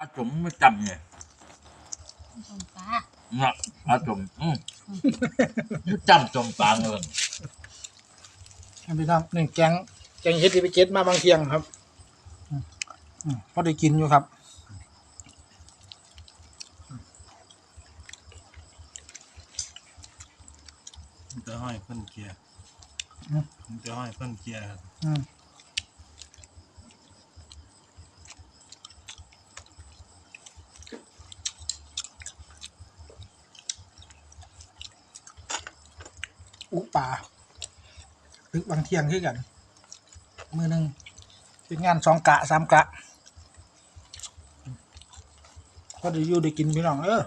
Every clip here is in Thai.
อาจมไม่จำไงต้มปลาเนาะอาจมอืมไม่จำจมปางเลยพี่น้องนี่แกงแกงเฮ็ดที่ไปเก็ตมาบางเทียงครับอืมอืมพอได้กินอยู่ครับมันจะห้อยขึ้นเกียร์อืมมันจะห้อยขึ้นเกียร์ครับ อืม อุป่าตึกบางเทียงขึ้นกัน มือหนึ่งเป็นงานสองกะสามกะ ก็ได้อยู่ได้กินพี่น้องเออ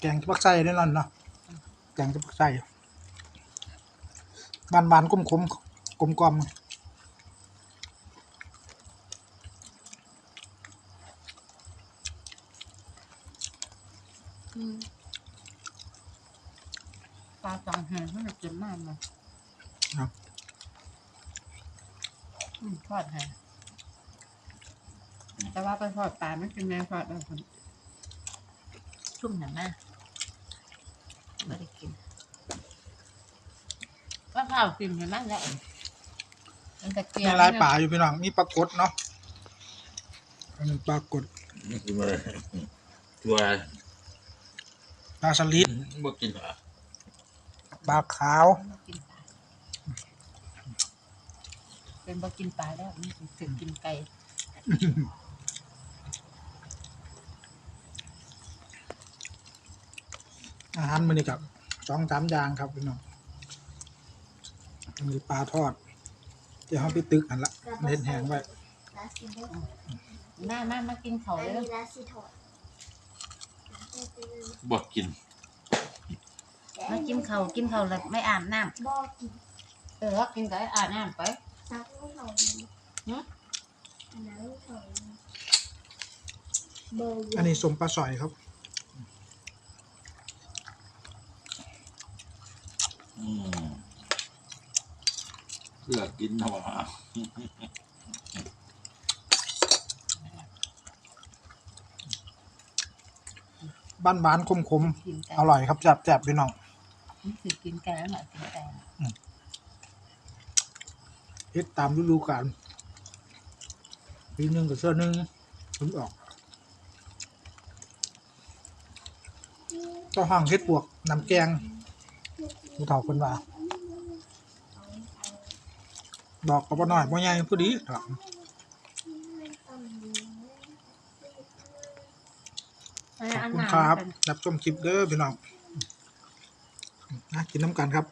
แกงจะปักไส้แน่นอนเนาะแกงจะปักไส้บานบานๆกลมๆกลมกลมอืมปลาสองแห้งเขาจะกินมากเลยๆครับอืมทอดแห้งแต่ว่าไปทอดปลาไม่กินแมงทอดแล้ว คนชุ่มหนามาไม่ได้กินก็ข้าวกินเห็นไหมแล้วมันตะเกียมีบหลายป่าอยู่พี่น้องมีปลากดเนาะอันนี้ปลากดนี่คืออะไรตัวอะไรปลาสลิดบ่กินเหรอปลาขาวไม่กินปลาเป็นบ่กินปลาแล้วนี่ถึงกินไก่ อาหารมันนี่กับสองสามอย่างครับพี่น้องมีปลาทอดเดี๋ยวเขาไปตึกอันละเน็ดแห้งไว้ลาซิโดหน้ามามากินเขาอันเลยนี้ลาซิโดบ่กิน มากินเขาวกินเขาวแล้วไม่อาบน้บอกินำเออกินก็อาบน้ำไปซักไม่ถอยเนอะอันนั้นไม่ถอยเบอร์อันนี้สมปลาสอยครับ อืมเพื่อกินหัวบ้านบานๆคมกินไก่ๆอร่อยครับแซ่บๆพี่น้องนี่คือกินไก่แล้วหน่อยกินไก่เฮ็ดตามฤดูกาลปีหนึ่งกับเสื้อหนึ่งถึงออกเจ้าห้างเฮ็ดปวกน้ำแกงผู้เฒ่าคนว่า ดอกก็บ่น้อยบ่ใหญ่พอดีครับขอบคุณครับ รับชมคลิปเด้อพี่น้องนะกินน้ำกันครับ